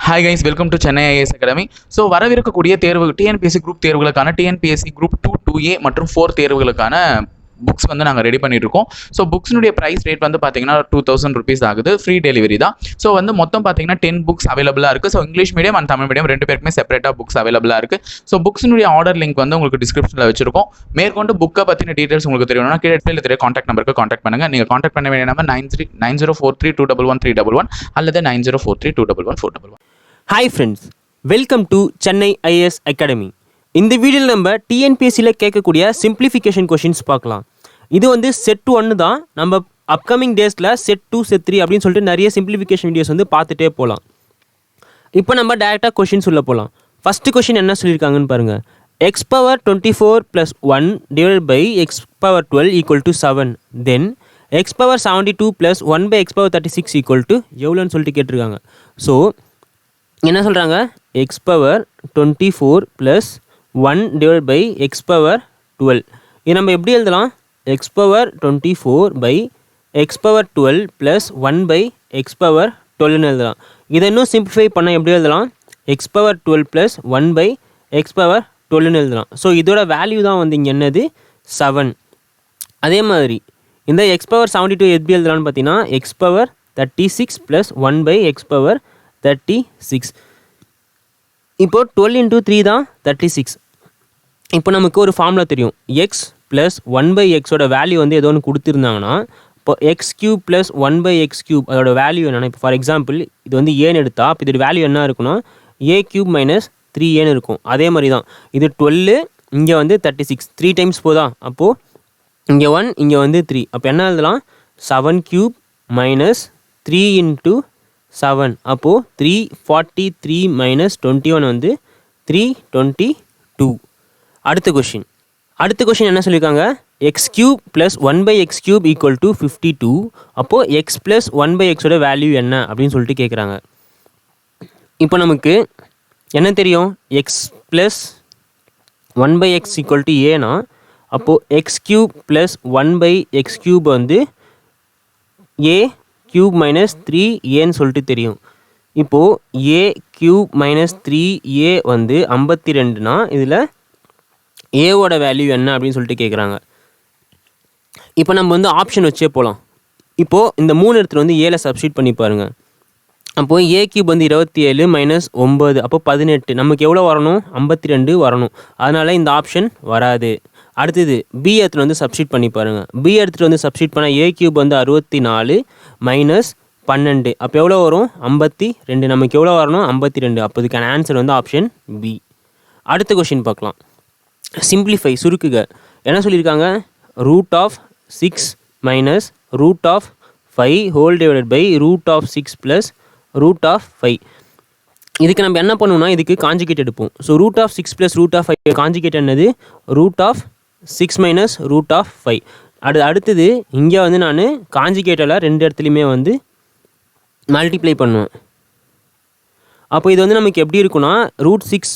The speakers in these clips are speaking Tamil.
Hi guys welcome to Chennai IAS academy so வரவிருக்கக்கூடிய தேர்வு டிஎன்பிஎஸ்சி குரூப் தேர்வுகளுக்கான TNPSC group two two A மற்றும் ஃபோர் தேர்வுகளுக்கான புக்ஸ் வந்து நாங்கள் ரெடி பண்ணிட்டுருக்கோம். ஸோ புக்ஸினுடைய ப்ரைஸ் ரேட் வந்து பார்த்தீங்கன்னா டூ தௌசண்ட் ருபீஸ் ஆகுது. ஃப்ரீ டெலிவரி தான். ஸோ வந்து மொத்தம் பார்த்தீங்கன்னா டென் புக்ஸ் அவைலபிளாக இருக்குது so English medium and Tamil medium ரெண்டு பேருக்குமே செப்பரேட்டாக புக்ஸ் அவைலபிளாக இருக்குது ஸோ புக்ஸினுடைய ஆர்டர் லிங்க் வந்து உங்களுக்கு டிஸ்கிரிப்ஷனில் வச்சிருக்கோம். மேற்கொண்டு புக்கை பற்றின டீட்டெயில்ஸ் உங்களுக்கு தெரியணும்னா கீழே டிஸ்பிளேல தெரிய காண்டாக்ட் நம்பருக்கு காண்டாக்ட் பண்ணுங்கள் நீங்கள் காண்டாக்ட் பண்ண வேண்டிய number nine three nine zero four three two double one three double one அல்லது nine zero four three two double one four double one hi friends welcome to Chennai IAS academy இந்த வீடியோவில் நம்ம டிஎன்பிஎஸ்சியில் கேட்கக்கூடிய சிம்பிளிஃபிகேஷன் கொஷின்ஸ் பார்க்கலாம். இது வந்து செட் ஒன்று தான். நம்ம அப்கமிங் டேஸில் செட் டூ செட் த்ரீ அப்படின்னு சொல்லிட்டு நிறைய சிம்பிளிஃபிகேஷன் வீடியோஸ் வந்து பார்த்துட்டே போகலாம் இப்போ நம்ம டேரெக்டாக கொஷின்ஸ் சொல்ல போகலாம் ஃபஸ்ட்டு கொஷின் என்ன சொல்லியிருக்காங்கன்னு பாருங்கள் x power twenty four plus one divide by x power twelve equal to seven then x power seventy two plus one by x power thirty six equal to எவ்வளோன்னு சொல்லிட்டு கேட்டிருக்காங்க. ஸோ என்ன சொல்கிறாங்க x power twenty four plus one divide by x power twelve இது நம்ம எப்படி எழுதலாம்? X power twenty four by x power twelve plus one by x power டுவெல்னு எழுதலாம். இதை இன்னும் சிம்பிளிஃபை பண்ண எப்படி எழுதலாம்? X power twelve plus one by x power டுவெல்னு எழுதலாம். ஸோ இதோட வேல்யூ தான் வந்து இங்கே என்னது? செவன் அதே மாதிரி இந்த எக்ஸ் பவர் செவன்ட்டி டூ எப்படி எழுதலாம்னு பார்த்தீங்கன்னா x power thirty six plus one by x power thirty six இப்போது டுவெல் இன்ட்டு த்ரீ தான் தேர்ட்டி சிக்ஸ் இப்போ நமக்கு ஒரு ஃபார்முலா தெரியும். எக்ஸ் ப்ளஸ் ஒன் பை எக்ஸோட வேல்யூ வந்து ஏதோ ஒன்று கொடுத்துருந்தாங்கன்னா இப்போ x cube plus one by x cube அதோட வேல்யூ என்னென்னா இப்போ ஃபார் எக்ஸாம்பிள் இது வந்து ஏன்னு எடுத்தா இப்போ இதோட வேல்யூ என்ன இருக்குன்னா ஏ கியூப் மைனஸ் த்ரீ ஏன்னு இருக்கும். அதே மாதிரி தான் இது டுவெல்லு இங்கே வந்து தேர்ட்டி சிக்ஸ் த்ரீ டைம்ஸ் போதா? அப்போது இங்கே ஒன் இங்கே வந்து த்ரீ அப்போ என்ன எழுதலாம்? Seven cube minus three into seven அப்போது three forty three minus twenty one வந்து த்ரீ டுவெண்ட்டி டூ அடுத்த கொஷின் அடுத்த கொஷின் என்ன சொல்லியிருக்காங்க x cube plus one by x cube equal to fifty two அப்போது எக்ஸ் ப்ளஸ் ஒன் பை எக்ஸோட வேல்யூ என்ன? அப்படின்னு சொல்லிட்டு கேட்குறாங்க இப்போ நமக்கு என்ன தெரியும்? X plus one by x equal to ஏனா அப்போது x cube plus one by x cube வந்து ஏ கியூப் மைனஸ் த்ரீ ஏன்னு சொல்லிட்டு தெரியும். இப்போது a cube minus three a வந்து ஐம்பத்தி ரெண்டுனா இதில் ஏவோட வேல்யூ என்ன அப்படின்னு சொல்லிட்டு கேட்குறாங்க இப்போ நம்ம வந்து ஆப்ஷன் வச்சே போகலாம் இப்போது இந்த மூணு இடத்துல வந்து ஏழை சப்ஸ்டியூட் பண்ணி பாருங்கள் அப்போது ஏ கியூப் வந்து இருபத்தி ஏழு மைனஸ் ஒம்பது அப்போ பதினெட்டு. நமக்கு எவ்வளோ வரணும்? ஐம்பத்தி ரெண்டு வரணும். அதனால் இந்த ஆப்ஷன் வராது. அடுத்தது பி இடத்துல வந்து சப்ஸ்டியூட் பண்ணி பாருங்கள் பி இடத்துல வந்து சப்ஸ்டியூட் பண்ணால் ஏ கியூப் வந்து அறுபத்தி நாலு மைனஸ் பன்னெண்டு. அப்போ எவ்வளோ வரும்? ஐம்பத்தி ரெண்டு. நமக்கு எவ்வளோ வரணும்? ஐம்பத்தி ரெண்டு. அப்போ இதுக்கான ஆன்சர் வந்து ஆப்ஷன் பி அடுத்த கொஷின் பார்க்கலாம். சிம்பிளிஃபை சுருக்குக. என்ன சொல்லியிருக்காங்க? Root of six minus root of five whole divided by root of six plus root of five இதுக்கு நம்ம என்ன பண்ணுவோம்னா இதுக்கு காஞ்சிகேட் எடுப்போம். So root of six plus root of five conjugate என்னது? Root of six minus root of five அடு அடுத்தது இங்கே வந்து நான் காஞ்சிகேட்டில் ரெண்டு இடத்துலையுமே வந்து மல்டிப்ளை பண்ணுவேன். அப்போ இது வந்து நமக்கு எப்படி இருக்குன்னா root six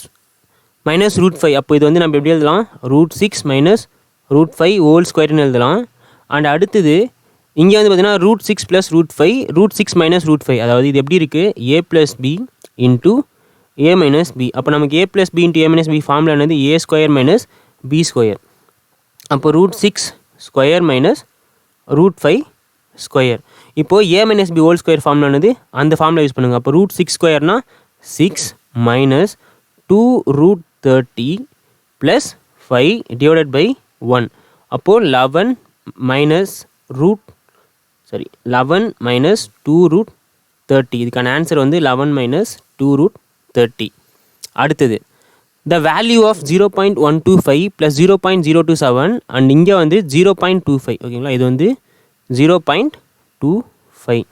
minus root five அப்போ இது வந்து நம்ம எப்படி எழுதலாம்? Root six minus root five whole ஸ்கொயர்னு எழுதலாம். அண்ட் அடுத்தது இங்கே வந்து பார்த்தீங்கன்னா root six plus root five root six minus root five அதாவது இது எப்படி இருக்குது a plus b into a minus b அப்போ நமக்கு a plus b into a minus b ஃபார்மில் என்னது? A square minus b square அப்போ root six square minus root five square இப்போது a minus b whole square ஃபார்ம்ல என்னது? அந்த ஃபார்மில் யூஸ் பண்ணுங்கள் அப்போ root six ஸ்கொயர்னா six minus two root thirty plus five divided by one அப்போது eleven minus root sorry eleven minus two root thirty இதுக்கான ஆன்சர் வந்து eleven minus two root thirty அடுத்தது the value of zero point one two five plus zero point zero two seven and இங்கே வந்து ஜீரோ பாயிண்ட் டூ ஃபைவ் ஓகேங்களா இது வந்து zero point two five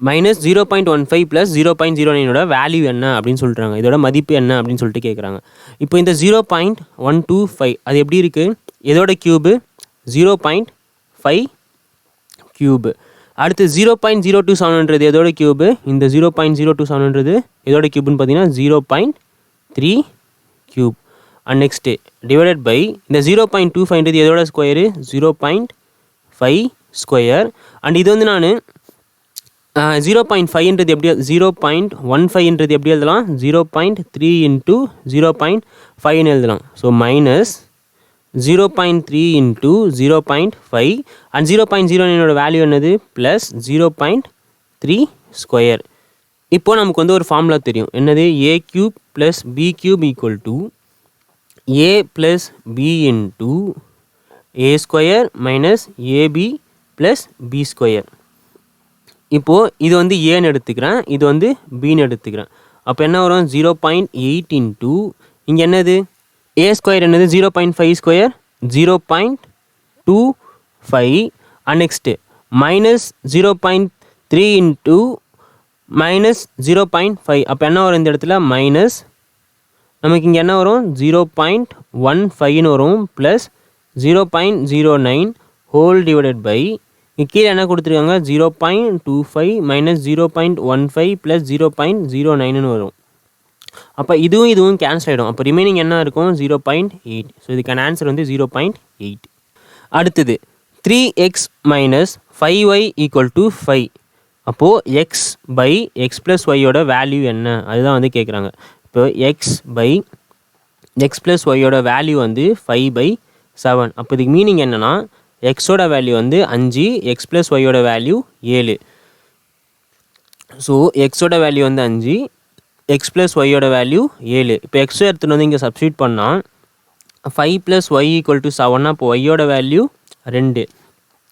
minus zero point one five plus zero point zero நைனோட value என்ன அப்படின்னு சொல்கிறாங்க இதோட மதிப்பு என்ன அப்படின்னு சொல்லிட்டு கேட்குறாங்க இப்போ இந்த zero point one two five அது எப்படி இருக்குது இதோட cube zero point five cube அடுத்து ஜீரோ பாயிண்ட் ஜீரோ டூ செவன்ன்றது எதோட க்யூபு இந்த ஜீரோ பாயிண்ட் ஜீரோ டூ செவன்ன்றது எதோட க்யூப்னு பார்த்தீங்கன்னா zero point three cube and next divided by இந்த ஜீரோ பாயிண்ட் டூ ஃபைவ்ன்றது எதோட square zero point five square and இது வந்து நான் ஜீரோ பாயிண்ட் ஃபைவ்ன்றது எப்படி ஜீரோ பாயிண்ட் ஒன் ஃபைவ்ன்றது எப்படி எழுதலாம்? Zero point three into zero point ஃபைவ்னு எழுதலாம். So minus zero point three into zero point five and zero point zero என்னோட வேல்யூ என்னது? Plus zero point three square இப்போது நமக்கு வந்து ஒரு ஃபார்முலா தெரியும். என்னது? A cube plus b cube equal to a plus b into a square minus a b plus b square இப்போது இது வந்து ஏன்னு எடுத்துக்கிறேன். இது வந்து பின்னு எடுத்துக்கிறேன். அப்போ என்ன வரும்? ஜீரோ பாயிண்ட் எயிட் இன்ட்டு இங்கே என்னது? ஏ ஸ்கொயர் என்னது? Zero point five square zero point two five and next minus zero point three into minus zero point five அப்போ என்ன வரும் இந்த இடத்துல? மைனஸ் நமக்கு இங்கே என்ன வரும்? ஜீரோ பாயிண்ட் ஒன் ஃபைவ்னு வரும் plus zero point zero nine whole divided by கீழே என்ன கொடுத்துருக்காங்க? Zero point two five minus zero point one five plus zero point zero நைனுன்னு வரும். அப்போ இதுவும் இதுவும் கேன்சல் ஆகிடும் அப்போ ரிமைனிங் என்ன இருக்கும்? ஜீரோ பாயிண்ட் எயிட் ஸோ இதுக்கான ஆன்சர் வந்து ஜீரோ பாயிண்ட் எயிட் அடுத்தது three x minus five y equal to five அப்போது எக்ஸ் பை எக்ஸ் ப்ளஸ் ஒய்யோட வேல்யூ என்ன? அதுதான் வந்து கேட்குறாங்க இப்போ எக்ஸ் பை எக்ஸ் ப்ளஸ் ஒய்யோட வேல்யூ வந்து ஃபைவ் பை செவன் அப்போ இதுக்கு மீனிங் என்னென்னா எக்ஸோட வேல்யூ வந்து அஞ்சு எக்ஸ் ப்ளஸ் ஒய்யோட வேல்யூ ஏழு. ஸோ எக்ஸோட வேல்யூ வந்து அஞ்சு எக்ஸ் ப்ளஸ் ஒய்யோட வேல்யூ ஏழு. இப்போ எக்ஸோ எடுத்துகிட்டு வந்து இங்கே சப்ஸ்டியூட் பண்ணால் five plus y equal to செவன்னா இப்போ ஒய்யோட வேல்யூ ரெண்டு.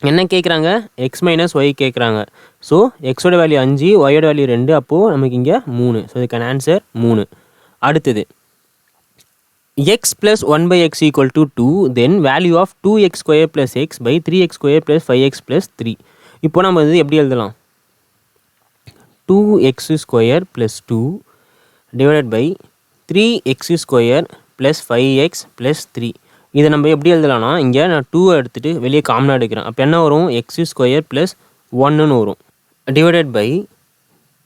என்ன கேட்குறாங்க எக்ஸ் மைனஸ் ஒய் கேட்குறாங்க ஸோ எக்ஸோட வேல்யூ அஞ்சு ஒய்யோட வேல்யூ ரெண்டு அப்போது நமக்கு இங்கே மூணு. ஸோ இதுக்கான ஆன்சர் மூணு. அடுத்தது x plus one by x equal to two then value of two x square plus x by three x square plus five x plus three இப்போ நம்ம வந்து எப்படி எழுதலாம்? Two x square plus two divided by three x square plus five x plus three இதை நம்ம எப்படி எழுதலாம்னா இங்கே நான் டூவை எடுத்துகிட்டு வெளியே காமனாக எடுக்கிறேன். அப்போ என்ன வரும்? எக்ஸ் ஸ்கொயர் ப்ளஸ் ஒன்னுன்னு வரும். டிவைடட் பை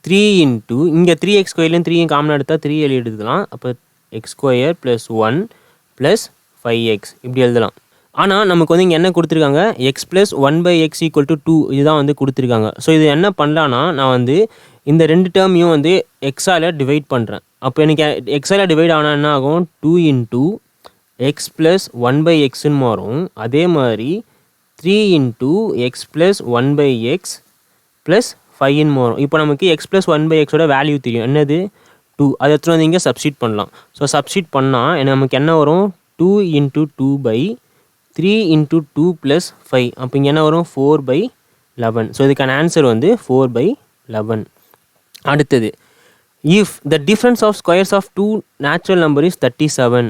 த்ரீ இன்ட்டு இங்கே த்ரீ எக்ஸ் ஸ்கொயர்லேயும் த்ரீயும் காமனாக எடுத்தால் த்ரீ எழுதி எடுத்துக்கலாம் அப்போ x square plus one plus five x இப்படி எழுதலாம். ஆனால் நமக்கு வந்து இங்கே என்ன கொடுத்துருக்காங்க? X plus one by x equal to two இதுதான் வந்து கொடுத்துருக்காங்க. ஸோ இது என்ன பண்ணலான்னா நான் வந்து இந்த ரெண்டு டேர்மையும் வந்து எக்ஸால் டிவைட் பண்ணுறேன் அப்போ எனக்கு எக்ஸால் டிவைட் ஆனால் என்ன ஆகும்? Two into x plus one by எக்ஸ்ன்னு மாறும். அதே மாதிரி three into x plus one by x plus ஃபைவ்னு மாறும். இப்போ நமக்கு எக்ஸ் ப்ளஸ் ஒன் பை எக்ஸோட வேல்யூ தெரியும். என்னது? டூ அதை எடுத்துகிட்டு வந்து இங்கே சப்ஸ்டியூட் பண்ணலாம். ஸோ சப்ஸ்டியூட் பண்ணால் நமக்கு என்ன வரும்? Two into two by three into two plus five அப்போ இங்கே என்ன வரும்? ஃபோர் பை லெவன் ஸோ இதுக்கான ஆன்சர் வந்து ஃபோர் பை லெவன் அடுத்தது if the difference of squares of two natural number is thirty seven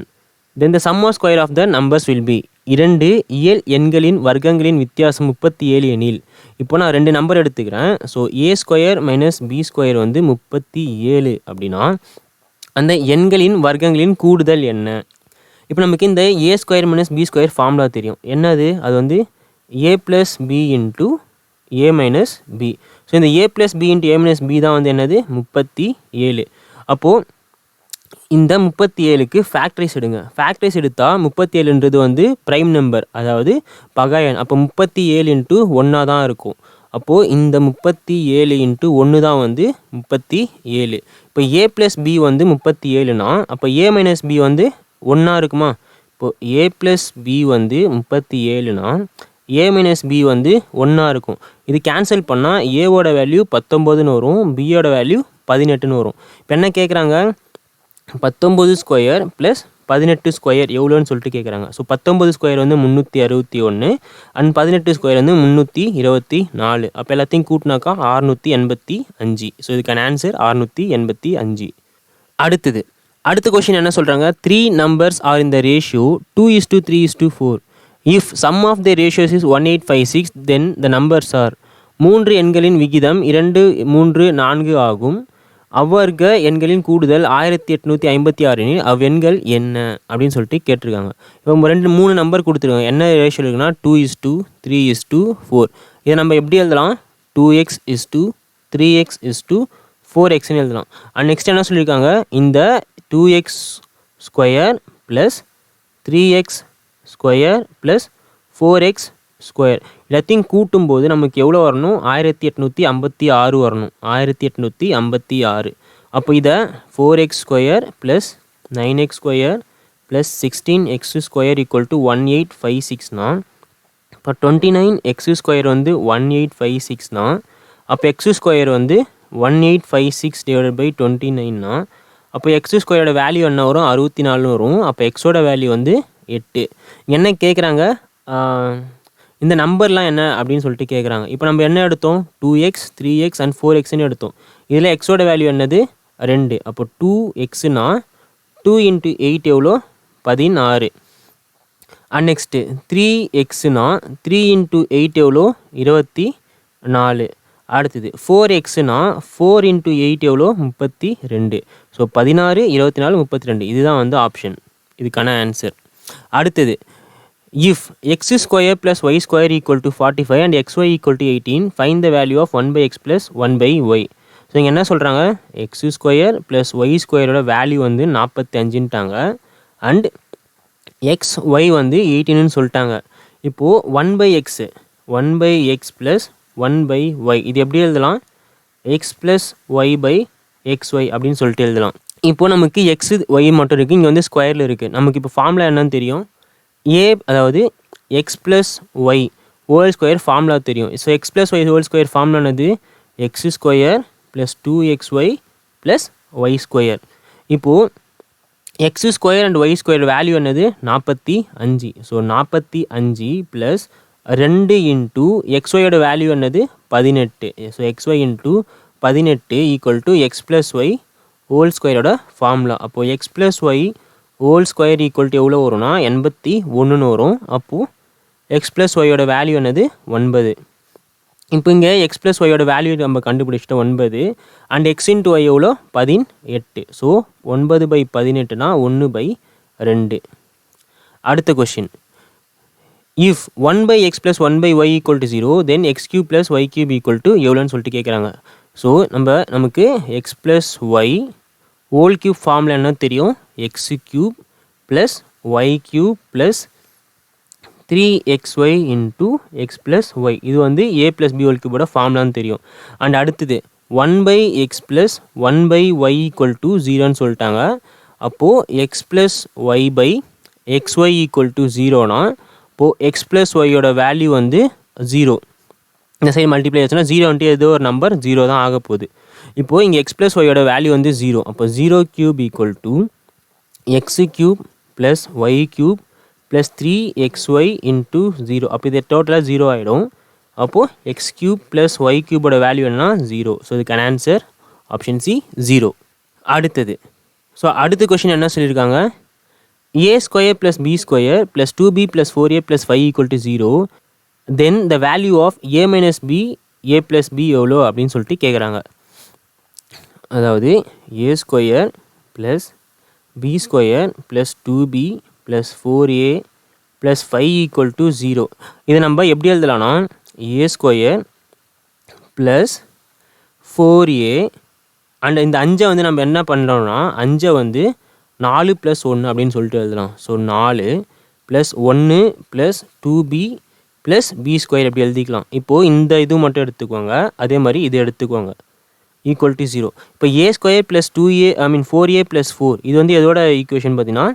then the sum square of the numbers will be இரண்டு இயல் எண்களின் வர்க்கங்களின் வித்தியாசம் முப்பத்தி ஏழு எனில். இப்போ நான் ரெண்டு நம்பர் எடுத்துக்கிறேன். So A square minus B square வந்து முப்பத்தி ஏழு அப்படின்னா அந்த எண்களின் வர்க்கங்களின் கூடுதல் என்ன? இப்போ நமக்கு இந்த A square minus B square formula தெரியும். என்னது? அது வந்து A plus B into A minus B so இந்த A plus B into A minus B தான் வந்து என்னது? முப்பத்தி ஏழு. அப்போது இந்த முப்பத்தி ஏழுக்கு ஃபேக்ட்ரிஸ் எடுங்க. ஃபேக்ட்ரிஸ் எடுத்தால் முப்பத்தி ஏழுன்றது வந்து ப்ரைம் நம்பர் அதாவது பகாயன். அப்போ முப்பத்தி ஏழு இன்ட்டு ஒன்றா தான் இருக்கும். அப்போது இந்த முப்பத்தி ஏழு இன்ட்டு ஒன்று தான் வந்து முப்பத்தி ஏழு இப்போ ஏ ப்ளஸ் பி வந்து முப்பத்தி ஏழுனா அப்போ ஏ மைனஸ் பி வந்து ஒன்றா இருக்குமா? இப்போது ஏ ப்ளஸ் பி வந்து முப்பத்தி ஏழுனா ஏ மைனஸ் பி வந்து ஒன்றா இருக்கும். இது கேன்சல் பண்ணால் ஏவோட வேல்யூ பத்தொம்போதுன்னு வரும் பியோட வேல்யூ பதினெட்டுன்னு வரும். இப்போ என்ன கேட்குறாங்க பத்தொம்பது ஸ்கொயர் ப்ளஸ் பதினெட்டு ஸ்கொயர் எவ்வளோன்னு சொல்லிட்டு கேட்குறாங்க ஸோ பத்தொம்பது ஸ்கொயர் வந்து முந்நூற்றி அறுபத்தி ஒன்று அண்ட் பதினெட்டு ஸ்கொயர் வந்து முந்நூற்றி இருபத்தி நாலு. அப்போ எல்லாத்தையும் கூட்டினாக்கா அறுநூற்றி எண்பத்தி அஞ்சு. ஸோ இதுக்கான ஆன்சர் அறுநூற்றி எண்பத்தி அஞ்சு. அடுத்தது அடுத்த கொஷின் என்ன சொல்கிறாங்க த்ரீ நம்பர்ஸ் ஆர் இந்த ratio two is to three is to four if sum of the ratios is one eight five six then the numbers are மூன்று எண்களின் விகிதம் இரண்டு மூன்று நான்கு ஆகும். அவ்வர்க்க எண்களின் கூடுதல் ஆயிரத்தி எட்நூற்றி ஐம்பத்தி ஆறுனில் அவ்வெண்கள் என்ன? அப்படின்னு சொல்லிட்டு கேட்டிருக்காங்க. இப்போ ரெண்டு மூணு நம்பர் கொடுத்துருக்காங்க. என்ன ரேஷியோ இருக்குன்னா two is to three is to four இதை நம்ம எப்படி எழுதலாம்? Two x is to three x is to four எக்ஸ்னு எழுதலாம். அண்ட் நெக்ஸ்ட் என்ன சொல்லியிருக்காங்க? இந்த two x square plus three x square plus four x square எல்லாத்தையும் கூட்டும்போது நமக்கு எவ்வளோ வரணும்? ஆயிரத்தி எட்நூற்றி ஐம்பத்தி ஆறு வரணும். ஆயிரத்தி எட்நூற்றி ஐம்பத்தி ஆறு. அப்போ இதை four x square plus nine x square plus sixteen x square equal to one eight five சிக்ஸ்னா இப்போ டுவெண்ட்டி நைன் எக்ஸ் ஸ்கொயர் வந்து ஒன் எயிட் ஃபைவ் சிக்ஸ்னா அப்போ எக்ஸ் ஸ்கொயர் வந்து one eight five six divide by twenty நைன்னா அப்போ எக்ஸ் ஸ்கொயரோட வேல்யூ என்ன வரும்? அறுபத்தி நாலு வரும். அப்போ எக்ஸோட வேல்யூ வந்து எட்டு. என்ன கேட்குறாங்க? இந்த நம்பர்லாம் என்ன அப்படின்னு சொல்லிட்டு கேட்குறாங்க இப்போ நம்ம என்ன எடுத்தோம்? Two x three x and four எக்ஸ்னு எடுத்தோம். இதில் எக்ஸோட வேல்யூ என்னது? ரெண்டு. அப்போ டூ எக்ஸுனா டூ இன்ட்டு எயிட் எவ்வளோ பதினாறு. அண்ட் நெக்ஸ்ட்டு த்ரீ எக்ஸுனா த்ரீ இன்ட்டு எயிட் எவ்வளோ இருபத்தி நாலு. அடுத்தது ஃபோர் எக்ஸுனா ஃபோர் இன்ட்டு எயிட் எவ்வளோ முப்பத்தி ரெண்டு. ஸோ பதினாறு இருபத்தி நாலு முப்பத்தி ரெண்டு. இதுதான் வந்து ஆப்ஷன் இதுக்கான ஆன்சர் அடுத்தது if x square plus y square equal to forty five and x y equal to eighteen find the value of one by x plus one by y so இங்கே என்ன சொல்கிறாங்க எக்ஸ் ஸ்கொயர் ப்ளஸ் ஒய் ஸ்கொயரோட வேல்யூ வந்து நாற்பத்தி அஞ்சுன்ட்டாங்க அண்ட் எக்ஸ் ஒய் வந்து எயிட்டீன்னு சொல்லிட்டாங்க. இப்போது one by x one by x plus one by y இது எப்படி எழுதலாம்? X plus y by x y அப்படின்னு சொல்லிட்டு எழுதலாம். இப்போது நமக்கு எக்ஸ் ஒய் மட்டும் இருக்குது இங்கே வந்து ஸ்கொயரில் இருக்குது நமக்கு இப்போ ஃபார்முலா என்னன்னு தெரியும். ஏ அதாவது x plus y whole square formula தெரியும். So x plus y whole square ஃபார்முலானது x square plus two x y plus y square இப்போது x square and y square value என்னது? நாற்பத்தி அஞ்சு. ஸோ நாற்பத்தி அஞ்சு ப்ளஸ் ரெண்டு இன்ட்டு எக்ஸ்ஒயோட வேல்யூ என்னது? பதினெட்டு. ஸோ எக்ஸ் ஒய் இன்ட்டு பதினெட்டு equal to x plus y whole ஸ்கொயரோட ஃபார்முலா அப்போது x plus y whole square equal to எவ்வளோ வரும்னா எண்பத்தி ஒன்றுன்னு வரும். அப்போது எக்ஸ் ப்ளஸ் ஒய்யோட வேல்யூ என்னது? ஒன்பது. இப்போ இங்கே எக்ஸ் ப்ளஸ் ஒய்யோட வேல்யூ நம்ம கண்டுபிடிச்சிட்டோம் ஒன்பது. அண்ட் எக்ஸ் இன்ட்டு ஒய் எவ்வளோ? பதினெட்டு. ஸோ ஒன்பது பை பதினெட்டுனா ஒன்று பை ரெண்டு. அடுத்த question if one by x plus one by y equal to zero then x cube plus y cube equal to எவ்வளோன்னு சொல்லிட்டு கேட்குறாங்க ஸோ நம்ம நமக்கு x plus y whole cube ஃபார்மில் என்ன தெரியும்? X cube plus y cube plus three x y into x plus y இது வந்து ஏ ப்ளஸ் பி ஓல் கியூபோட ஃபார்ம்லான்னு தெரியும். அண்ட் அடுத்தது one by x plus one by y equal to ஜீரோன்னு சொல்லிட்டாங்க. அப்போது x plus y by x y equal to ஜீரோனா இப்போது எக்ஸ் ப்ளஸ் ஒய்யோட வேல்யூ வந்து ஜீரோ இந்த சைடு மல்டிப்ளை ஆச்சுன்னா ஜீரோன்ட்டு ஏதோ ஒரு நம்பர் ஜீரோ தான் ஆக போகுது இப்போது இங்கே எக்ஸ் ப்ளஸ் ஒய்யோட வேல்யூ வந்து ஜீரோ அப்போ zero cube equal to x cube plus y cube plus three x y into zero அப்போ இது டோட்டலாக ஜீரோ ஆகிடும் அப்போது எக்ஸ் க்யூப் ப்ளஸ் ஒய் க்யூபோட வேல்யூ என்ன ஜீரோ ஸோ இதுக்கான ஆன்சர் ஆப்ஷன் சி ஜீரோ அடுத்தது. ஸோ அடுத்த கொஷின் என்ன சொல்லியிருக்காங்க? A square plus B square plus two B plus four A plus five equal to zero then the value of A minus B A plus B எவ்வளோ? அப்படின்னு சொல்லிட்டு கேட்குறாங்க அதாவது A square plus B square plus two B plus four A plus five equal to zero இதை நம்ம எப்படி எழுதலாம்னா A square plus four A and இந்த அஞ்சை வந்து நம்ம என்ன பண்ணுறோம்னா அஞ்சை வந்து நாலு ப்ளஸ் ஒன்று அப்படின்னு சொல்லிட்டு எழுதலாம். ஸோ நாலு ப்ளஸ் ஒன்று plus two B plus B square எப்படி எழுதிக்கலாம். இப்போது இந்த இது மட்டும் எடுத்துக்கோங்க. அதே மாதிரி இது எடுத்துக்கோங்க. ஈக்குவல் டு ஜீரோ இப்போ A square plus two A I mean four A plus four இது வந்து எதோட ஈக்குவேஷன் பார்த்தீங்கன்னா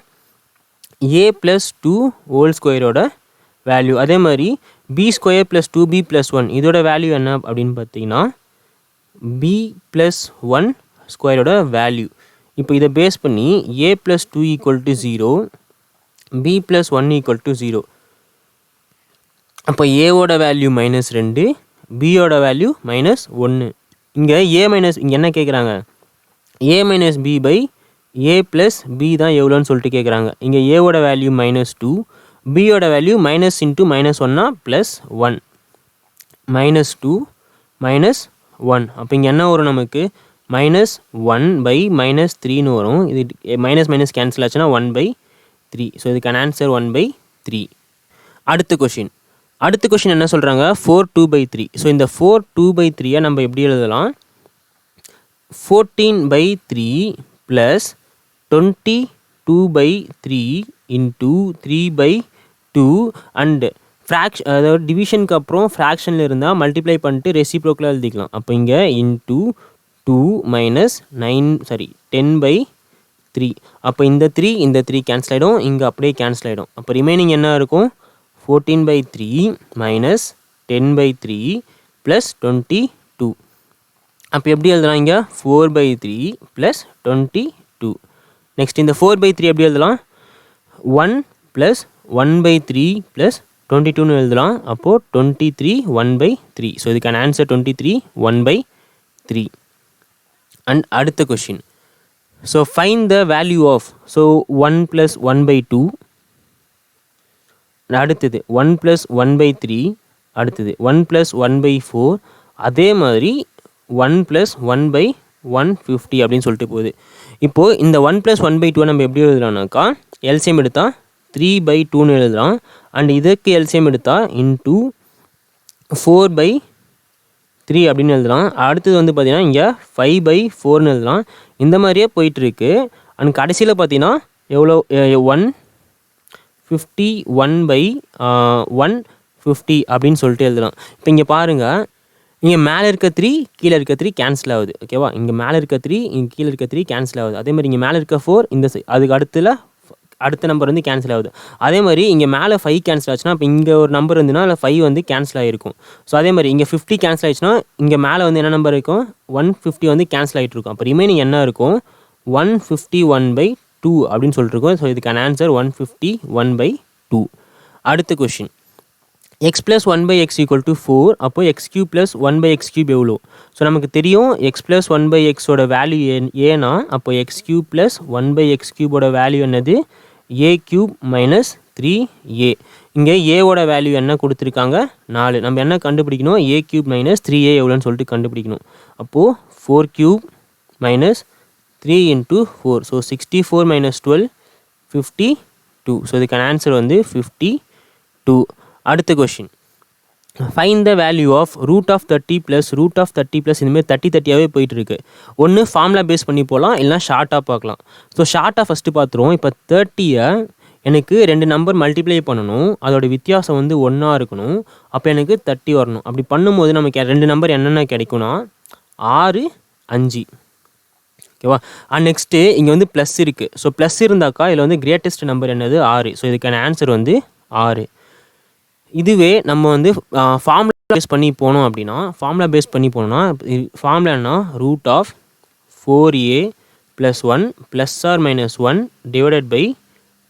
ஏ ப்ளஸ் டூ ஹோல் ஸ்கொயரோட வேல்யூ அதே மாதிரி B square plus two B plus one இதோட வேல்யூ என்ன அப்படின்னு பார்த்தீங்கன்னா பி ப்ளஸ் ஒன் ஸ்கொயரோட வேல்யூ இப்போ இதை பேஸ் பண்ணி A plus two equal to zero B plus one equal to zero அப்போ ஏவோட வேல்யூ மைனஸ் ரெண்டு பியோட வேல்யூ மைனஸ் ஒன்று இங்கே ஏ மைனஸ் இங்கே என்ன கேட்குறாங்க A minus B by A plus B தான் எவ்வளோன்னு சொல்லிட்டு கேட்குறாங்க இங்கே ஏவோட வேல்யூ மைனஸ் டூ பியோட வேல்யூ மைனஸ் இன்ட்டு மைனஸ் ஒன்னா plus one minus two minus one அப்போ இங்கே என்ன வரும் நமக்கு? மைனஸ் ஒன் பை மைனஸ் த்ரீன்னு வரும். இது மைனஸ் மைனஸ் கேன்சல் ஆச்சுன்னா ஒன் பை த்ரீ ஸோ இதுக்கான ஆன்சர் ஒன் பை த்ரீ அடுத்த கொஷின் அடுத்த கொஷின் என்ன சொல்கிறாங்க four two by three so இந்த ஃபோர் டூ பை த்ரீயை நம்ம எப்படி எழுதலாம்? Fourteen by three plus twenty two by three into three by two and fraction அதாவது டிவிஷனுக்கு அப்புறம் ஃப்ராக்ஷனில் இருந்தால் மல்டிப்ளை பண்ணிட்டு ரெசிப்ரோக்கில் எழுதிக்கலாம். அப்போ இங்கே into two minus nine sorry ten by three அப்போ இந்த த்ரீ இந்த த்ரீ கேன்சல் ஆகிடும் இங்கே அப்படியே கேன்சல் ஆகிடும் அப்போ ரிமைனிங் என்ன இருக்கும்? Fourteen by three minus ten by three plus twenty two அப்போ எப்படி எழுதலாம் இங்கே four by three plus twenty two next இந்த ஃபோர் பை த்ரீ எப்படி எழுதலாம்? One plus one by three plus twenty டூன்னு எழுதலாம். அப்போது twenty three one by three so இதுக்கான answer twenty three one by three and அடுத்த question so find the value of so one plus one by two அடுத்தது one plus one by three அடுத்தது one plus one by four அதே மாதிரி one plus one by one fifty அப்படின்னு சொல்லிட்டு போகுது. இப்போது இந்த one plus one by two நம்ம எப்படி எழுதலாம்னாக்கா எல்சிஎம் எடுத்தால் த்ரீ பை டூன்னு எழுதலாம். அண்ட் இதற்கு எல்சிஎம் எடுத்தால் இன்டூ ஃபோர் பை த்ரீ அப்படின்னு எழுதலாம். அடுத்தது வந்து பார்த்தீங்கன்னா இங்கே ஃபைவ் பை ஃபோர்னு எழுதலாம். இந்த மாதிரியே போயிட்டுருக்கு அண்ட் கடைசியில் பார்த்தீங்கன்னா எவ்வளோ one fifty one by one fifty அப்படின்னு சொல்லிட்டு எழுதலாம். இப்போ இங்கே பாருங்கள் இங்கே மேலே இருக்க த்ரீ கீழே இருக்க த்ரீ கேன்சல் ஆகுது. ஓகேவா இங்கே மேலே இருக்க த்ரீ இங்கே கீழே இருக்க த்ரீ கேன்சல் ஆகுது. அதே மாதிரி இங்கே மேலே இருக்க ஃபோர் இந்த அதுக்கு அடுத்துல அடுத்த நம்பர் வந்து கேன்சல் ஆகுது. அதே மாதிரி இங்கே மேலே ஃபைவ் கேன்சல் ஆச்சுன்னா இப்போ இங்கே ஒரு நம்பர் இருந்துன்னா அதில் ஃபைவ் வந்து கேன்சல் ஆகிருக்கும் ஸோ அதே மாதிரி இங்கே ஃபிஃப்டி கேன்சல் ஆயிடுச்சுன்னா இங்கே மேலே வந்து என்ன நம்பர் இருக்கும்? ஒன் ஃபிஃப்டி வந்து கேன்சல் ஆகிட்டு இருக்கும். அப்போ ரிமைனிங் என்ன இருக்கும்? One fifty one by two அப்படின்னு சொல்லிட்டுருக்கோம் ஸோ இதுக்கான answer one fifty one by two அடுத்த question x plus one by x equal to four அப்போது x cube plus one by x cube எவ்வளோ? ஸோ நமக்கு தெரியும் எக்ஸ் ப்ளஸ் ஒன் பை எக்ஸோட வேல்யூ ஏன்னா அப்போ x cube plus one by x கியூபோட value என்னது? A cube minus three a இங்கே ஏவோட வேல்யூ என்ன கொடுத்துருக்காங்க? நாலு. நம்ம என்ன கண்டுபிடிக்கணும்? A cube minus three a எவ்வளோன்னு சொல்லிட்டு கண்டுபிடிக்கணும். அப்போது four cube minus three into four so sixty four minus twelve fifty two so இதுக்கான ஆன்சர் வந்து ஃபிஃப்டி டூ அடுத்த question find the value of root of thirty plus root of thirty plus இந்தமாதிரி தேர்ட்டி தேர்ட்டியாகவே போயிட்டுருக்கு ஒன்று ஃபார்முலா பேஸ் பண்ணி போகலாம் இல்லைனா ஷார்ட்டாக பார்க்கலாம். ஸோ ஷார்ட்டாக ஃபஸ்ட்டு பார்த்துருவோம். இப்போ தேர்ட்டியை எனக்கு ரெண்டு நம்பர் மல்டிப்ளை பண்ணணும். அதோட வித்தியாசம் வந்து ஒன்றா இருக்கணும். அப்போ எனக்கு தேர்ட்டி வரணும். அப்படி பண்ணும்போது நமக்கு ரெண்டு நம்பர் என்னென்ன கிடைக்கும்னா? ஆறு அஞ்சு. ஓகேவா? அண்ட் நெக்ஸ்ட்டு இங்கே வந்து ப்ளஸ் இருக்குது ஸோ ப்ளஸ் இருந்தாக்கா இதில் வந்து கிரேட்டஸ்ட் நம்பர் என்னது? ஆறு. ஸோ இதுக்கான ஆன்சர் வந்து ஆறு. இதுவே நம்ம வந்து ஃபார்முலா பேஸ் பண்ணி போனோம் அப்படின்னா ஃபார்முலா பேஸ் பண்ணி போனோம்னா ஃபார்முலானா root of four a plus one plus r minus one divided by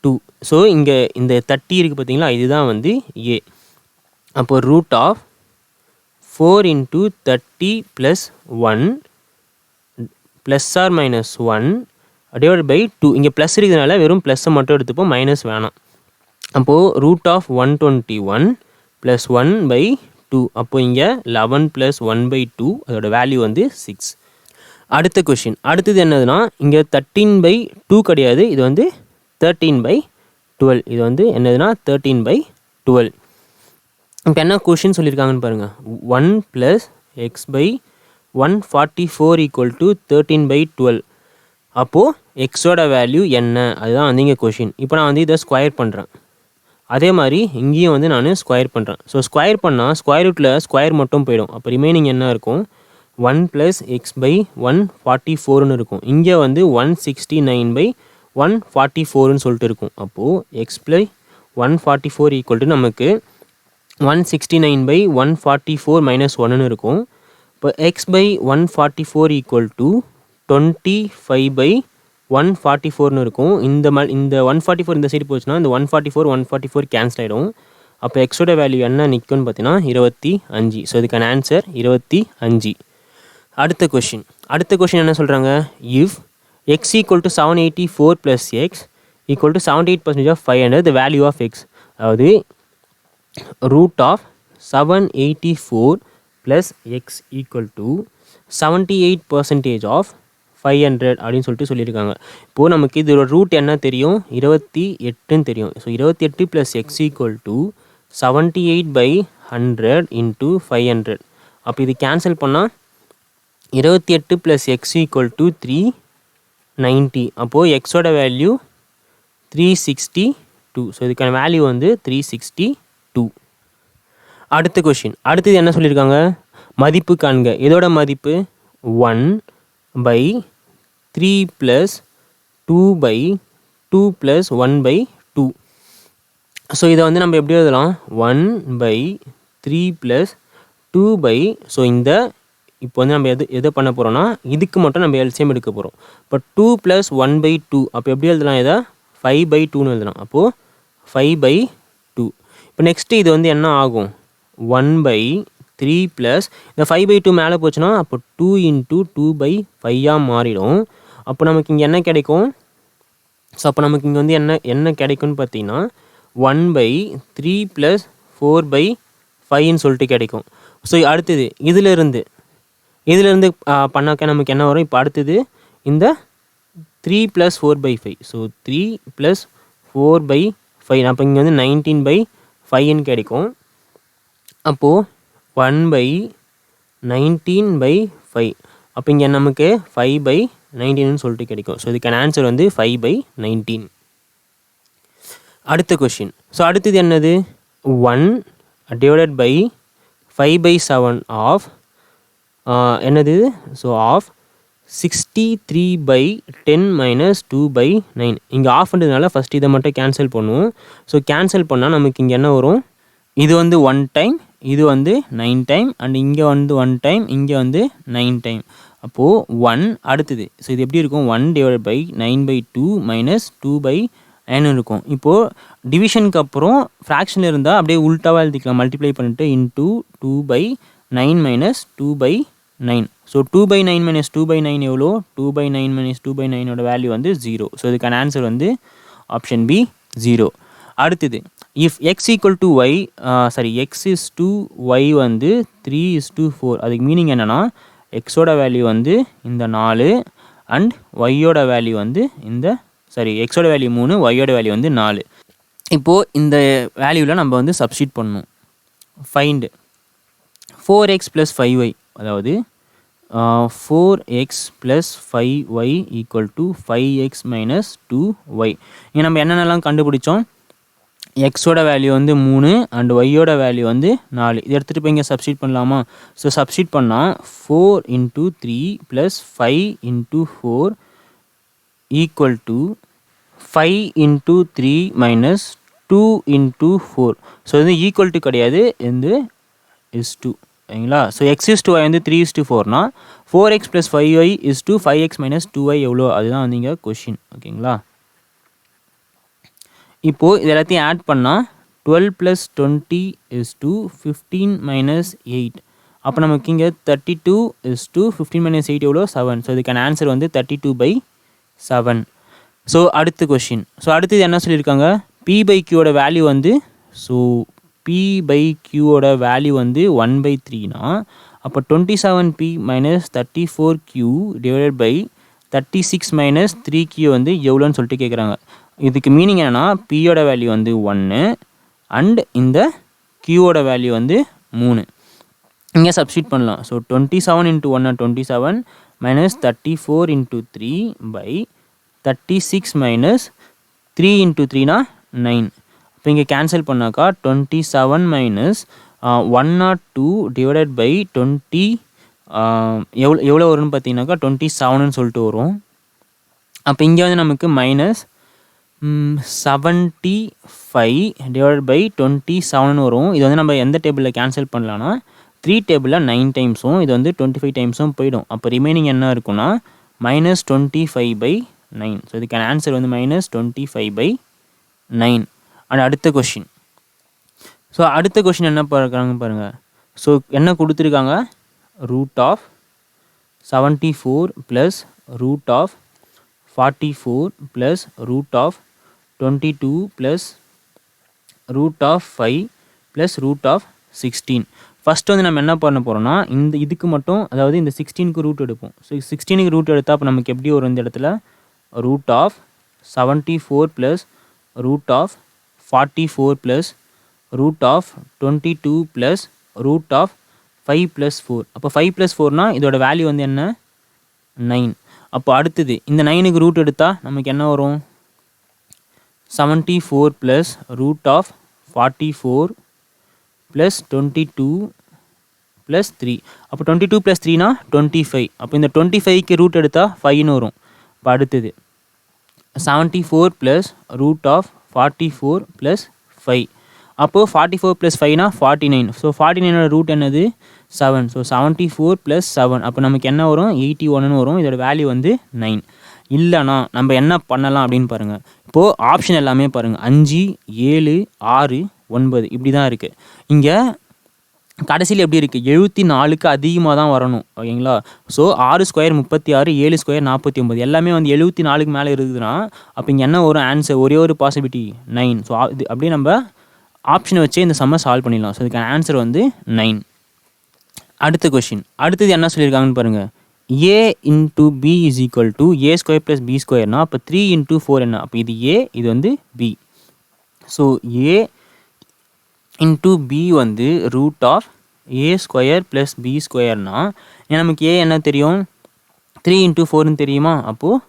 two so இங்கே இந்த தேர்ட்டி இருக்குது பார்த்தீங்களா இதுதான் வந்து ஏ அப்போ root of four into thirty plus one plus r minus one divide by two இங்கே ப்ளஸ் இருக்கிறதுனால வெறும் ப்ளஸ்ஸை மட்டும் எடுத்துப்போம் மைனஸ் வேணாம். அப்போது root of one twenty one plus one by two அப்போது இங்கே eleven plus one by two அதோட வேல்யூ வந்து சிக்ஸ் அடுத்த கொஷின் அடுத்தது என்னதுன்னா இங்கே தேர்ட்டீன் பை டூ கிடையாது இது வந்து தேர்ட்டீன் பை டுவெல் இது வந்து என்னதுன்னா தேர்ட்டீன் பை டுவெல் இப்போ என்ன கொஷின் சொல்லியிருக்காங்கன்னு பாருங்கள் one plus x by one forty four equal to thirteen by twelve அப்போது எக்ஸோட வேல்யூ என்ன? அதுதான் வந்து இங்கே கொஷின் இப்போ நான் வந்து இதை ஸ்கொயர் பண்ணுறேன் அதே மாதிரி இங்கேயும் வந்து நான் ஸ்கொயர் பண்ணுறேன் ஸோ ஸ்கொயர் பண்ணால் ஸ்கொயர் ரூட்டில் ஸ்கொயர் மட்டும் போயிடும். அப்போ ரிமைனிங் என்ன இருக்கும்? One plus x by one forty ஃபோர்னு இருக்கும். இங்கே வந்து one sixty nine by one forty ஃபோர்னு சொல்லிட்டு இருக்கும். அப்போது x plus one forty four equal to நமக்கு one sixty nine by one forty four minus ஒன்னு இருக்கும். இப்போ x by one forty four equal to twenty five by one forty ஃபோர்னு இருக்கும். இந்த ம இந்த ஒன் ஃபார்ட்டி ஃபோர் இந்த சைடு போச்சுன்னா இந்த one forty four one forty four cancel ஆகிடும் அப்போ எக்ஸோட வேல்யூ என்ன? நிற்கும்னு பார்த்தீங்கன்னா இருபத்தி அஞ்சு. ஸோ இதுக்கான ஆன்சர் இருபத்தி அஞ்சு. அடுத்த கொஷின் அடுத்த கொஷின் என்ன சொல்கிறாங்க if x equal to seven eighty four plus x equal to seventy eight percentage of five hundred the value of x அதாவது root of seven eighty four plus x equal to seventy eight percentage of five hundred அப்படின்னு சொல்லிட்டு சொல்லியிருக்காங்க. இப்போது நமக்கு இதோட ரூட் என்ன தெரியும்? இருபத்தி எட்டுன்னு தெரியும். ஸோ இருபத்தி எட்டு plus x equal to seventy eight by hundred into five hundred அப்போ இது கேன்சல் பண்ணால் இருபத்தி எட்டு plus x equal to three ninety அப்போது எக்ஸோட value three sixty two so இதுக்கான வேல்யூ வந்து த்ரீ சிக்ஸ்டி டூ அடுத்த கொஷின் அடுத்தது என்ன சொல்லியிருக்காங்க? மதிப்பு காண்க. இதோட மதிப்பு? One by three plus two by two plus one by two so இதை வந்து நம்ம எப்படி எழுதலாம்? One by three plus two by so இந்த இப்போ வந்து நம்ம எது எதை பண்ண போகிறோம்னா இதுக்கு மட்டும் நம்ம எல்சிஎம் எடுக்க போகிறோம் இப்போ two plus one by two அப்போ எப்படி எழுதலாம் இதை? ஃபைவ் பை டூன்னு எழுதலாம். அப்போது ஃபைவ் பை டூ இப்போ நெக்ஸ்ட்டு இது வந்து என்ன ஆகும்? ஒன் பை த்ரீ ப்ளஸ் இந்த ஃபைவ் பை டூ மேலே போச்சுன்னா அப்போ டூ இன்ட்டு டூ பை ஃபையாக மாறிடும். அப்போ நமக்கு இங்கே என்ன கிடைக்கும்? ஸோ அப்போ நமக்கு இங்கே வந்து என்ன என்ன கிடைக்கும்னு பார்த்தீங்கன்னா one by three plus four by ஃபைவ்னு சொல்லிட்டு கிடைக்கும். ஸோ அடுத்தது இதிலிருந்து இதிலிருந்து பண்ணாக்க நமக்கு என்ன வரும்? இப்போ அடுத்தது இந்த three plus four by five so three plus four by five அப்போ இங்கே வந்து நைன்டீன் பை ஃபைவ்னு கிடைக்கும். அப்போது one by nineteen by five அப்போ இங்கே நமக்கு ஃபைவ் பை நைன்டீன்னு சொல்லிட்டு கிடைக்கும். ஸோ இதுக்கான ஆன்சர் வந்து ஃபைவ் பை நைன்டீன் அடுத்த கொஷின் ஸோ அடுத்தது என்னது? One divided by five by seven of என்னது? So of sixty three by ten minus two by nine இங்கே ஆஃப்ன்றதுனால ஃபஸ்ட் இதை மட்டும் கேன்சல் பண்ணுவோம். ஸோ கேன்சல் பண்ணால் நமக்கு இங்கே என்ன வரும்? இது வந்து ஒன் டைம் இது வந்து நைன் டைம் அண்ட் இங்கே வந்து ஒன் டைம் இங்கே வந்து நைன் டைம் அப்போது ஒன் அடுத்தது. ஸோ இது எப்படி இருக்கும்? One divide by nine by two minus two by nine இருக்கும். இப்போது டிவிஷனுக்கு அப்புறம் ஃப்ராக்ஷன் இருந்தால் அப்படியே உல்ட்டாவாக எழுதிக்கலாம். மல்டிப்ளை பண்ணிட்டு into two by nine minus two by nine so two by nine minus two by nine எவ்வளோ? Two by nine minus two by நைனோட value வந்து ஜீரோ ஸோ இதுக்கான ஆன்சர் வந்து ஆப்ஷன் பி ஜீரோ அடுத்தது if x equal to y sorry x is to y வந்து த்ரீ இஸ் டு ஃபோர் அதுக்கு மீனிங் என்னென்னா எக்ஸோட வேல்யூ வந்து இந்த நாலு அண்ட் ஒய்யோட வேல்யூ வந்து இந்த சாரி எக்ஸோட வேல்யூ மூணு ஒய்யோட வேல்யூ வந்து நாலு. இப்போது இந்த வேல்யூவில் நம்ம வந்து சப்ஸ்டியூட் பண்ணணும். Find four x plus five y அதாவது four x plus five y equal to five x minus two y இங்கே நம்ம என்னென்னலாம் கண்டுபிடிச்சோம்? எக்ஸோட வேல்யூ வந்து மூணு அண்ட் ஒய்யோட வேல்யூ வந்து நாலு. இது எடுத்துகிட்டு போய் இங்கே சப்ஸ்டியூட் பண்ணலாமா? ஸோ சப்ஸ்டியூட் பண்ணால் four into three plus five into four equal to five into three minus two into four so இது ஈக்குவல் டு கிடையாது. இது இஸ் டூ சரிங்களா? So x is to y வந்து three is to ஃபோர்னா four x plus five y is to five x minus two y எவ்வளோ அதுதான் வந்து இங்கே கொஷின் ஓகேங்களா? இப்போது இது எல்லாத்தையும் ஆட் பண்ணால் twelve plus twenty is to fifteen minus eight அப்போ நமக்கு இங்கே thirty two is to fifteen minus eight எவ்வளோ செவன் ஸோ இதுக்கான ஆன்சர் வந்து thirty two by seven so அடுத்த கொஷின் ஸோ அடுத்தது என்ன சொல்லியிருக்காங்க? பி பை கியூவோட வேல்யூ வந்து ஸோ பி பை கியூவோட வேல்யூ வந்து ஒன் பை த்ரீனா அப்போ twenty seven p minus thirty four q divided by thirty six minus three q வந்து எவ்வளோன்னு சொல்லிட்டு கேட்குறாங்க இதுக்கு மீனிங் என்னென்னா பியோட வேல்யூ வந்து ஒன்று அண்ட் இந்த கியூவோட வேல்யூ வந்து மூணு. இங்கே சப்ஸ்டியூட் பண்ணலாம். ஸோ டுவெண்ட்டி செவன் இன்ட்டு ஒன்று twenty seven minus thirty four into three by thirty six minus three into த்ரீனா nine இப்போ இங்கே கேன்சல் பண்ணாக்கா twenty seven minus one not two divided by twenty எவ்வளோ எவ்வளோ வரும்னு பார்த்தீங்கன்னாக்கா டுவெண்ட்டி செவனுன்னு சொல்லிட்டு வரும். அப்போ இங்கே வந்து நமக்கு minus seventy five divide by twenty seven வரும். இது வந்து நம்ம எந்த டேபிளில் கேன்சல் பண்ணலான்னா த்ரீ டேபிளில் நைன் டைம்ஸும் இது வந்து டுவெண்ட்டி ஃபைவ் டைம்ஸும் போயிடும். அப்போ ரிமைனிங் என்ன இருக்குன்னா minus twenty five by nine so இதுக்கான ஆன்சர் வந்து minus twenty five by nine and அடுத்த கொஷின் ஸோ அடுத்த கொஷின் என்ன பார்க்குறாங்க பாருங்கள் ஸோ என்ன கொடுத்துருக்காங்க? Root of seventy four plus root of forty four plus root of twenty two plus root of five plus root of sixteen first வந்து நம்ம என்ன பண்ண போகிறோம்னா இந்த இதுக்கு மட்டும் அதாவது இந்த சிக்ஸ்டீனுக்கு ரூட் எடுப்போம். ஸோ சிக்ஸ்டீனுக்கு ரூட் எடுத்தால் அப்போ நமக்கு எப்படி வரும் இந்த இடத்துல? Root of seventy four plus root of forty four plus root of twenty two plus root of five plus four அப்போ ஃபைவ் ப்ளஸ் ஃபோர்னால் இதோட வேல்யூ வந்து என்ன? நைன் அப்போ அடுத்தது இந்த நைனுக்கு ரூட் எடுத்தால் நமக்கு என்ன வரும்? Seventy four plus root of forty four plus twenty two plus three அப்போ டுவெண்ட்டி டூ ப்ளஸ் த்ரீனா டுவெண்ட்டி ஃபைவ் அப்போ இந்த டுவெண்ட்டி ஃபைவ்க்கு ரூட் எடுத்தால் ஃபைவ்னு வரும். இப்போ அடுத்தது seventy four plus root of forty four plus five அப்போது ஃபார்ட்டி ஃபோர் ப்ளஸ் ஃபைவ்னா ஃபார்ட்டி நைன் ஸோ ஃபார்ட்டி நைனோட ரூட் என்னது? Seven so seventy four plus seven அப்போ நமக்கு என்ன வரும்? எயிட்டி ஒன்னு வரும். இதோட வேல்யூ வந்து நைன் இல்லைனா நம்ம என்ன பண்ணலாம் அப்படின்னு பாருங்கள் இப்போது ஆப்ஷன் எல்லாமே பாருங்கள் அஞ்சு ஏழு ஆறு ஒன்பது. இப்படி தான் இருக்குது இங்கே கடைசியில் எப்படி இருக்குது எழுபத்தி நாலுக்கு அதிகமாக தான் வரணும். ஓகேங்களா? ஸோ ஆறு ஸ்கொயர் முப்பத்தி ஆறு ஏழு ஸ்கொயர் நாற்பத்தி ஒம்பது எல்லாமே வந்து எழுபத்தி நாலுக்கு மேலே இருக்குதுன்னா அப்போ இங்கே என்ன வரும்? ஆன்சர் ஒரே ஒரு பாசிபிலிட்டி நைன் ஸோ இது அப்படியே நம்ம ஆப்ஷனை வச்சே இந்த சம்மை சால்வ் பண்ணிடலாம். ஸோ இதுக்கான ஆன்சர் வந்து நைன் அடுத்த கொஷின் அடுத்தது என்ன சொல்லியிருக்காங்கன்னு பாருங்கள் a into b is equal to a square plus b ஸ்கொயர்னா அப்போ த்ரீ இன்ட்டு ஃபோர் என்ன? அப்போ இது ஏ இது வந்து B so A into B வந்து root of A square plus B ஸ்கொயர்னா நமக்கு ஏ என்ன தெரியும்? த்ரீ இன்ட்டு ஃபோர்னு தெரியுமா? அப்போது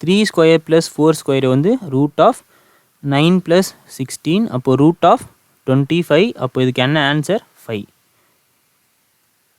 three square plus four square வந்து root of nine plus sixteen அப்போது ரூட் ஆஃப் டுவெண்ட்டி ஃபைவ் அப்போ இதுக்கு என்ன ஆன்சர் ஃபைவ்